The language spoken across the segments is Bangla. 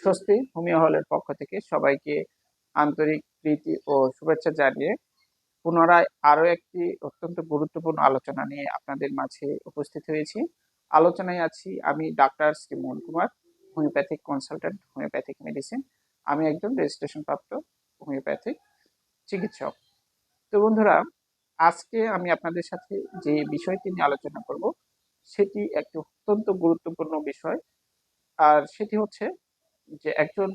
স্বস্তি হোমিও হলের পক্ষ থেকে সবাইকে আন্তরিক প্রীতি ও শুভেচ্ছা জানিয়ে পুনরায় আরও একটি অত্যন্ত গুরুত্বপূর্ণ আলোচনা নিয়ে আপনাদের মাঝে উপস্থিত হয়েছি। আলোচনায় আছি আমি doctor Shri Mohan Kumar, homeopathic consultant homeopathic medicine. আমি একজন রেজিস্ট্রেশন প্রাপ্ত হোমিওপ্যাথিক চিকিৎসক। তো বন্ধুরা, আজকে আমি আপনাদের সাথে যে বিষয়টি নিয়ে আলোচনা করব, সেটি একটি অত্যন্ত গুরুত্বপূর্ণ বিষয়। আর সেটি হচ্ছে যে একজন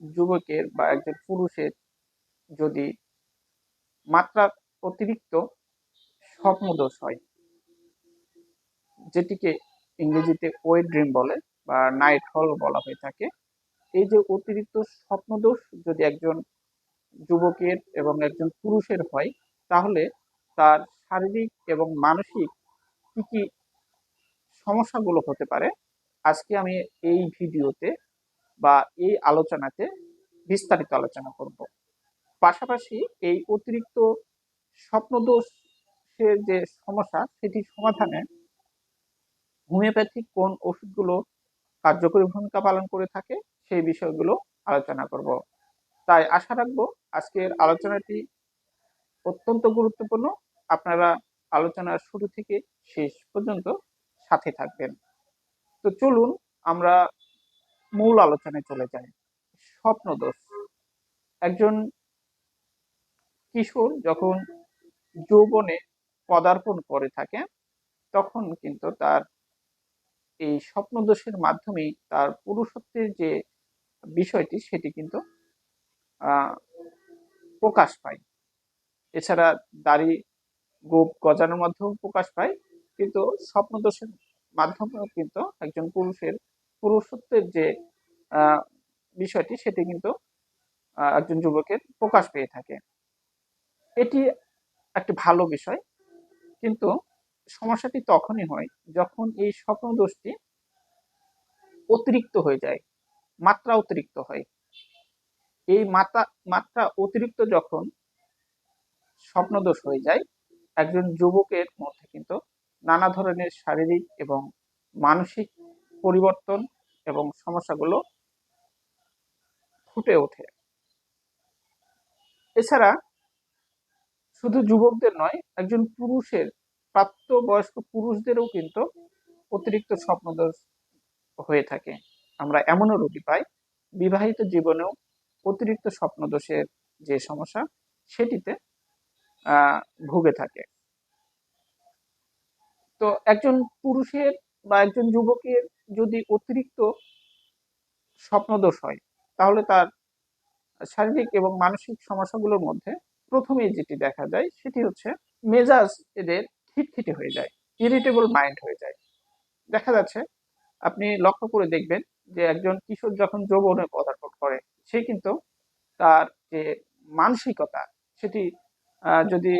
যুবকের বা একজন পুরুষের যদি মাত্রা অতিরিক্ত স্বপ্নদোষ হয়, যেটিকে ইংরেজিতে ওয়েট ড্রিম বলে বা নাইট হল বলা হয়ে থাকে, এই যে অতিরিক্ত স্বপ্নদোষ যদি একজন যুবকের এবং একজন পুরুষের হয়, তাহলে তার শারীরিক এবং মানসিক কি কি সমস্যাগুলো হতে পারে, আজকে আমি এই ভিডিওতে বা এই আলোচনাতে বিস্তারিত আলোচনা করব। পাশাপাশি এই অতিরিক্ত স্বপ্নদোষের যে সমস্যা সেটি সমাধানে হোমিওপ্যাথিক কোন ওষুধগুলো কার্যকরী ভূমিকা পালন করে থাকে, সেই বিষয়গুলো আলোচনা করব। তাই আশা রাখব আজকের আলোচনাটি অত্যন্ত গুরুত্বপূর্ণ। আপনারা আলোচনার শুরু থেকে শেষ পর্যন্ত সাথে থাকবেন। তো চলুন আমরা মূল আলোচনায় চলে যাই স্বপ্নদোষ। একজন কিশোর যখন যৌবনে পদার্পণ করে থাকে, তখন কিন্তু তার এই স্বপ্নদোষের মাধ্যমেই তার পুরুষত্বের যে বিষয়টি, সেটি কিন্তু প্রকাশ পায়। এছাড়া দাড়ি গোপ গজানোর মাধ্যমেও প্রকাশ পায়, কিন্তু স্বপ্নদোষের মাধ্যমেও কিন্তু একজন পুরুষের পুরুষত্বের যে বিষয়টি সেটি কিন্তু একজন যুবকের প্রকাশ পেয়ে থাকে। এটি একটি ভালো বিষয়, কিন্তু সমস্যাটি তখনই হয় যখন এই স্বপ্ন দোষটি অতিরিক্ত হয়ে যায়, মাত্রা অতিরিক্ত হয়। এই মাত্রা মাত্রা অতিরিক্ত যখন স্বপ্নদোষ হয়ে যায়, একজন যুবকের মধ্যে কিন্তু নানা ধরনের শারীরিক এবং মানসিক পরিবর্তন এবং সমস্যাগুলো ফুটে ওঠে। এছাড়া শুধু যুবকদের নয়, একজন পুরুষের প্রাপ্ত বয়স্ক পুরুষদেরও কিন্তু অতিরিক্ত স্বপ্নদোষ হয়ে থাকে। আমরা এমনও রোগী পাই, বিবাহিত জীবনেও অতিরিক্ত স্বপ্নদোষের যে সমস্যা, সেটিতে ভুগে থাকে। তো একজন পুরুষের বা একজন যুবকের যদি অতিরিক্ত স্বপ্নদোষ হয়, তাহলে তার শারীরিক এবং মানসিক সমস্যাগুলোর মধ্যে প্রথমে যেটি দেখা যায় সেটি হচ্ছে মেজাজ এদের খিটখিটে হয়ে যায় ইরিটেবল মাইন্ড হয়ে যায়। দেখা যাচ্ছে, আপনি লক্ষ্য করে দেখবেন যে একজন কিশোর যখন যৌবনে পদার্পণ করে, সে কিন্তু তার যে মানসিকতা সেটি যদি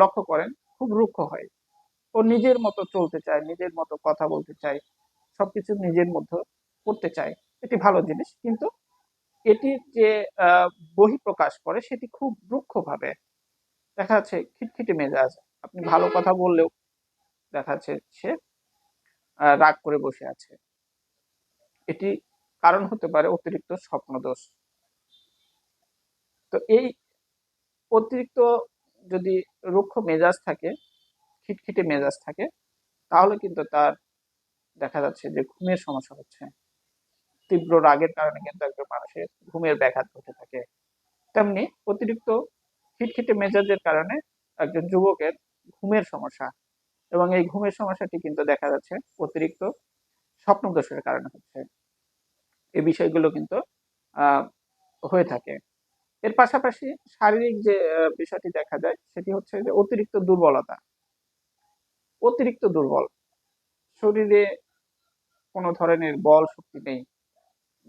লক্ষ্য করেন, খুব রুক্ষ হয়। ও নিজের মতো চলতে চায়, নিজের মতো কথা বলতে চায়। সবকিছু নিজের মধ্যে করতে চায় এটি ভালো জিনিস। কিন্তু এটি যে বহিঃপ্রকাশ করে সেটি খুব রুক্ষভাবে দেখা যাচ্ছে খিটখিটে মেজাজ। আপনি ভালো কথা বললেও দেখা যাচ্ছে সে রাগ করে বসে আছে। এটি কারণ হতে পারে অতিরিক্ত স্বপ্নদোষ। তো এই অতিরিক্ত যদি রুক্ষ মেজাজ থাকে খিটখিটে মেজাজ থাকে তাহলে কিন্তু তার দেখা যাচ্ছে যে ঘুমের সমস্যা হচ্ছে। তীব্র রাগের কারণে কিন্তু একজন মানুষের ঘুমের ব্যাঘাত ঘটে থাকে। তেমনি অতিরিক্ত খিটখিটে মেজাজের কারণে একজন যুবকের ঘুমের সমস্যা এবং এই ঘুমের সমস্যাটি কিন্তু দেখা যাচ্ছে অতিরিক্ত স্বপ্নদোষের কারণে হচ্ছে। এই বিষয়গুলো কিন্তু হয়ে থাকে। এর পাশাপাশি শারীরিক যে বিষয়টি দেখা যায় সেটি হচ্ছে যে অতিরিক্ত দুর্বলতা। অতিরিক্ত দুর্বল। শরীরে কোনো ধরনের বল শক্তি নেই।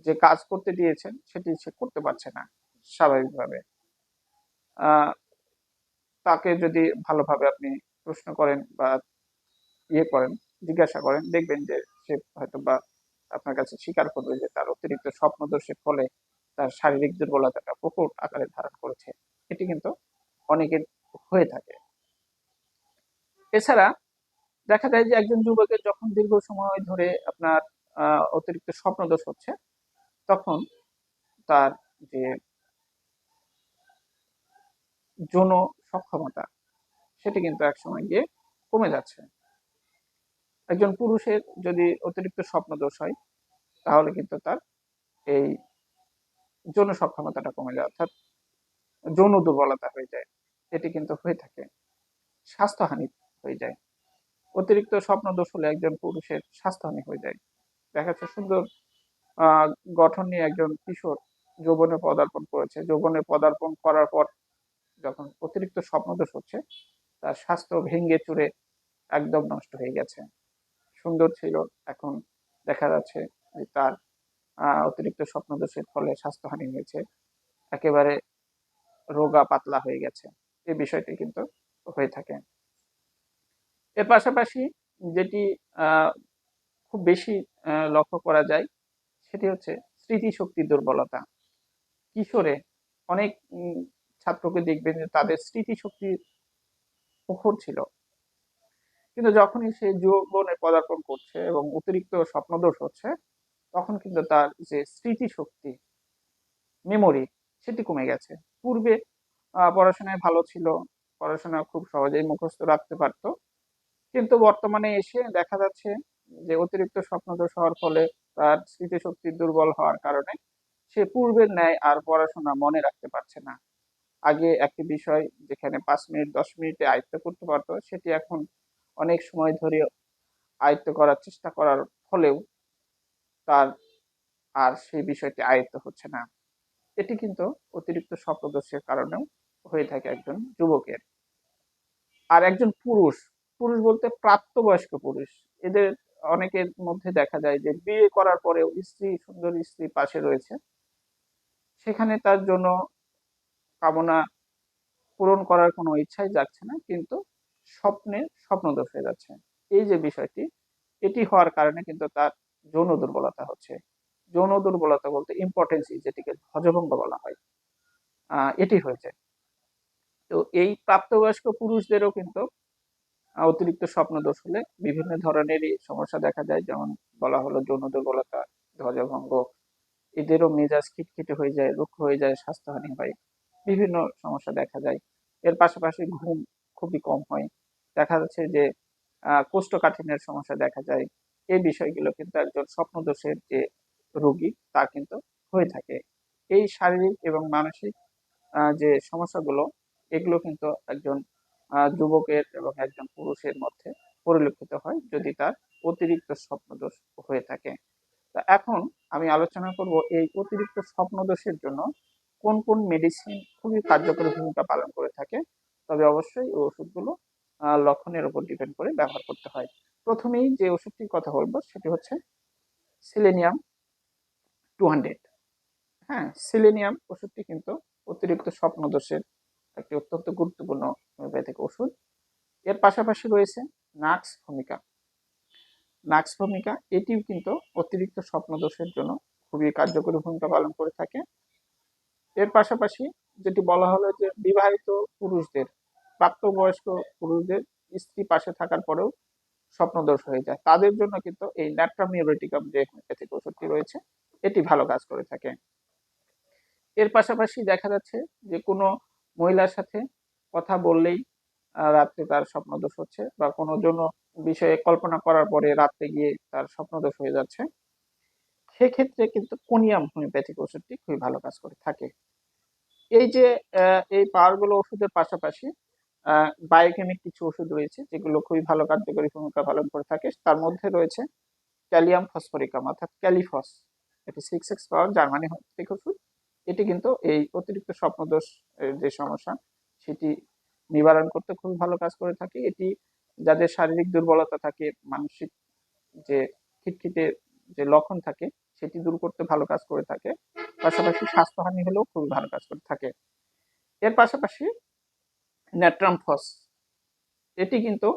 যে কাজ করতে দিয়েছেন, সেটি সে করতে পারছে না, স্বাভাবিকভাবে। তাকে যদি ভালোভাবে আপনি প্রশ্ন করেন বা ইয়ে করেন, জিজ্ঞাসা করেন, দেখবেন যে সে হয়তো বা আপনার কাছে স্বীকার করবে যে তার অতিরিক্ত স্বপ্নদোষের ফলে তার শারীরিক দুর্বলতাটা প্রকট আকারে ধারণ করেছে। এটি কিন্তু অনেকের হয়ে থাকে। এছাড়া দেখা যায় যে একজন যুবকের যখন দীর্ঘ সময় ধরে আপনার অতিরিক্ত স্বপ্নদোষ হচ্ছে, তখন তার যে যৌন সক্ষমতা, সেটি কিন্তু একসময় গিয়ে কমে যাচ্ছে। একজন পুরুষের যদি অতিরিক্ত স্বপ্নদোষ হয়, তাহলে কিন্তু তার এই যৌন সক্ষমতাটা কমে যায়, অর্থাৎ যৌন দুর্বলতা হয়ে যায়। এটি কিন্তু হয়ে থাকে, স্বাস্থ্যহানি হয়ে যায়। অতিরিক্ত স্বপ্নদোষ হলে একজন পুরুষের স্বাস্থ্যহানি হয়ে যায়। দেখা যাচ্ছে সুন্দর গঠন নিয়ে একজন কিশোর যৌবনে পদার্পণ করেছে। যৌবনে পদার্পণ করার পর যখন অতিরিক্ত স্বপ্নদোষ হচ্ছে, তার স্বাস্থ্য ভেঙ্গে চুরে একদম নষ্ট হয়ে গেছে। সুন্দর ছিল, এখন দেখা যাচ্ছে যে তার অতিরিক্ত স্বপ্নদোষের ফলে স্বাস্থ্যহানি হয়েছে। একেবারে রোগা পাতলা হয়ে গেছে। এই বিষয়টি কিন্তু হয়ে থাকে। এর পাশাপাশি যেটি খুব বেশি লক্ষ্য করা যায় সেটি হচ্ছে স্মৃতিশক্তি দুর্বলতা। কিশোরে অনেক ছাত্রকে দেখবেন যে তাদের স্মৃতিশক্তি প্রখর ছিল। কিন্তু যখনই সে যৌবনে পদার্পণ করছে এবং অতিরিক্ত স্বপ্নদোষ হচ্ছে, তখন কিন্তু তার যে স্মৃতিশক্তি মেমোরি সেটি কমে গেছে। পূর্বে পড়াশোনায় ভালো ছিল, পড়াশোনা খুব সহজেই মুখস্থ রাখতে পারতো কিন্তু বর্তমানে এসে দেখা যাচ্ছে যে অতিরিক্ত স্বপ্নদোষ হওয়ার ফলে তার স্মৃতিশক্তি দুর্বল হওয়ার কারণে সে পূর্বের ন্যায় আর পড়াশোনা মনে রাখতে পারছে না। আগে একটি বিষয় যেখানে পাঁচ মিনিট, দশ মিনিটে আয়ত্ত করতে পারতো, সেটি এখন অনেক সময় ধরে আয়ত্ত করার চেষ্টা করার ফলেও তার আর সেই বিষয়টি আয়ত্ত হচ্ছে না। এটি কিন্তু অতিরিক্ত স্বপ্নদোষের কারণেও হয়ে থাকে একজন যুবকের। আর একজন পুরুষ পুরুষ বলতে প্রাপ্তবয়স্ক পুরুষ। এদের অনেকের মধ্যে দেখা যায় যে, বিয়ে করার পরেও স্ত্রী, সুন্দর স্ত্রী পাশে রয়েছে। সেখানে তার জন্য কামনা পূরণ করার কোনো ইচ্ছাই যাচ্ছে না, কিন্তু স্বপ্নে স্বপ্নদোষ হয়ে যাচ্ছে এই যে বিষয়টি, এটি হওয়ার কারণে কিন্তু তার যৌন দুর্বলতা হচ্ছে। যৌন দুর্বলতা বলতে ইম্পর্টেন্সি যেটিকে হজভঙ্গ বলা হয়। এটি হয়েছে। তো এই প্রাপ্তবয়স্ক পুরুষদেরও কিন্তু অতিরিক্ত স্বপ্নদোষ হলে বিভিন্ন ধরনেরই সমস্যা দেখা যায় যেমন বলা হলো যৌন দুর্বলতা, ধ্বজভঙ্গ, এদেরও মেজাজ খিটখিটে হয়ে যায়, রুক্ষ হয়ে যায়, স্বাস্থ্যহানি হয়, বিভিন্ন সমস্যা দেখা যায় এর পাশাপাশি ঘুম খুবই কম হয়। দেখা যাচ্ছে যে কোষ্ঠকাঠিন্যের সমস্যা দেখা যায়। এই বিষয়গুলো কিন্তু একজন স্বপ্নদোষের যে রোগী, তা কিন্তু হয়ে থাকে। এই শারীরিক এবং মানসিক যে সমস্যাগুলো, এগুলো কিন্তু একজন যুবকের এবং একজন পুরুষের মধ্যে পরিলক্ষিত হয় যদি তার অতিরিক্ত স্বপ্নদোষ হয়ে থাকে। তা এখন আমি আলোচনা করব এই অতিরিক্ত স্বপ্নদোষের জন্য কোন কোন মেডিসিন খুবই কার্যকরী ভূমিকা পালন করে থাকে। তবে অবশ্যই এই ওষুধগুলো লক্ষণের উপর ডিপেন্ড করে ব্যবহার করতে হয়। প্রথমেই যে ওষুধটির কথা বলব সেটি হচ্ছে সিলেনিয়াম টু হান্ড্রেড হ্যাঁ সিলেনিয়াম ওষুধটি কিন্তু অতিরিক্ত স্বপ্নদোষের একটি অত্যন্ত গুরুত্বপূর্ণ হোমিওপ্যাথিক ওষুধ। এর পাশাপাশি রয়েছে নাক্স ভূমিকা। নাক্স ভূমিকা, এটিও কিন্তু অতিরিক্ত স্বপ্নদোষের জন্য খুবই কার্যকরী ভূমিকা পালন করে থাকে। এর পাশাপাশি যেটি বলা হলো যে বিবাহিত পুরুষদের, প্রাপ্তবয়স্ক পুরুষদের স্ত্রী পাশে থাকার পরেও স্বপ্নদোষ হয়ে যায়। তাদের জন্য কিন্তু এই ন্যাট্রামিউরেটিকাম যে হোমিওপ্যাথিক ওষুধটি রয়েছে, এটি ভালো কাজ করে থাকে। এর পাশাপাশি দেখা যাচ্ছে যে কোনো মহিলার সাথে কথা বললেই রাত্রে তার স্বপ্নদোষ হচ্ছে বা কোনো জন্য বিষয়ে কল্পনা করার পরে রাত্রে গিয়ে তার স্বপ্নদোষ হয়ে যাচ্ছে। সেক্ষেত্রে কিন্তু কোনিয়াম হোমিওপ্যাথিক ওষুধটি খুবই ভালো কাজ করে থাকে। এই যে এই পাওয়ারগুলো ওষুধের পাশাপাশি বায়োকেমিক কিছু ওষুধ রয়েছে যেগুলো খুবই ভালো কার্যকরী ভূমিকা পালন করে থাকে। তার মধ্যে রয়েছে ক্যালিয়াম ফসফরিকাম, অর্থাৎ ক্যালিফস। এটি six X power, Germany homeopathic ওষুধ। এটি কিন্তু এই অতিরিক্ত স্বপ্নদোষ যে সমস্যা, সেটি নিবারণ করতে খুবই ভালো কাজ করে থাকে। এটি যাদের শারীরিক দুর্বলতা থাকে, মানসিক যে খিটখিটে যে লক্ষণ থাকে, সেটি দূর করতে ভালো কাজ করে থাকে। পাশাপাশি স্বাস্থ্যহানি হলেও খুবই ভালো কাজ করে থাকে। এর পাশাপাশি ন্যাট্রামফস, এটি কিন্তু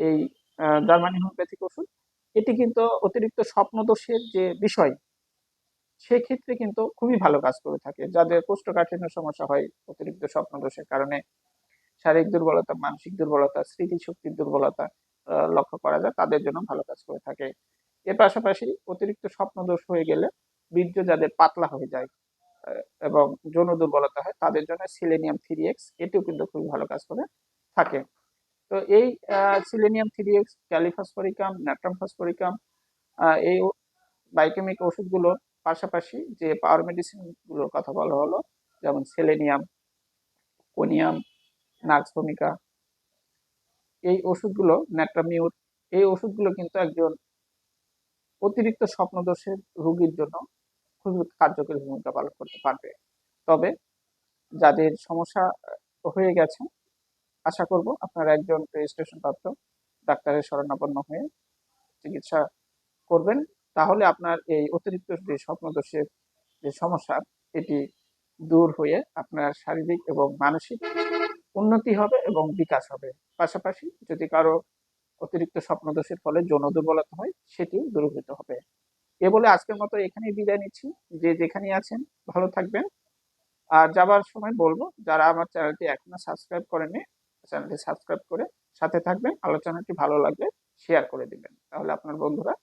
এই জার্মানি হোমিওপ্যাথিক ওষুধ, এটি কিন্তু অতিরিক্ত স্বপ্নদোষের যে বিষয় সেক্ষেত্রে কিন্তু খুবই ভালো কাজ করে থাকে। যাদের কোষ্ঠকাঠিন্য সমস্যা হয়, অতিরিক্ত স্বপ্নদোষের কারণে শারীরিক দুর্বলতা, মানসিক দুর্বলতা, স্মৃতিশক্তির দুর্বলতা লক্ষ্য করা যায়, তাদের জন্য ভালো কাজ করে থাকে। এর পাশাপাশি অতিরিক্ত স্বপ্নদোষ হয়ে গেলে বীর্য যাদের পাতলা হয়ে যায় এবং যৌন দুর্বলতা হয়, তাদের জন্য সিলেনিয়াম থ্রি এক্স, এটিও কিন্তু খুবই ভালো কাজ করে থাকে। তো এই selenium three x, kali phosphoricum natrum phosphoricum এই বায়োকেমিক ওষুধগুলোর পাশাপাশি যে পাওয়ার মেডিসিনগুলোর কথা বলা হলো, যেমন সেলেনিয়াম কোনিয়াম নাক্সভূমিকা এই ওষুধগুলো ন্যাট্রামিউর এই ওষুধগুলো কিন্তু একজন অতিরিক্ত স্বপ্নদোষের রোগীর জন্য খুবই কার্যকরী ভূমিকা পালন করতে পারবে। তবে যাদের সমস্যা হয়ে গেছে, আশা করব আপনারা একজন রেজিস্ট্রেশন প্রাপ্ত, ডাক্তারের শরণাপন্ন হয়ে চিকিৎসা করবেন। তাহলে আপনার এই অতিরিক্ত যে স্বপ্নদোষের যে সমস্যা, এটি দূর হয়ে আপনার শারীরিক এবং মানসিক উন্নতি হবে এবং বিকাশ হবে। পাশাপাশি যদি কারও অতিরিক্ত স্বপ্নদোষের ফলে যৌন দুর্বলতা হয়, সেটিও দূরীভূত হবে। এ বলে আজকের মতো এখানেই বিদায় নিচ্ছি। যে যেখানেই আছেন, ভালো থাকবেন। আর যাবার সময় বলব, যারা আমার চ্যানেলটি এখনও সাবস্ক্রাইব করেনি চ্যানেলটি সাবস্ক্রাইব করে সাথে থাকবেন। আলোচনাটি ভালো লাগলে শেয়ার করে দিবেন। তাহলে আপনার বন্ধুরা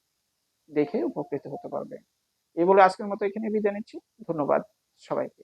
দেখে উপকৃত হতে পারবে। এই বলে আজকের মতো এখানে বিদায় নিচ্ছি। ধন্যবাদ সবাইকে।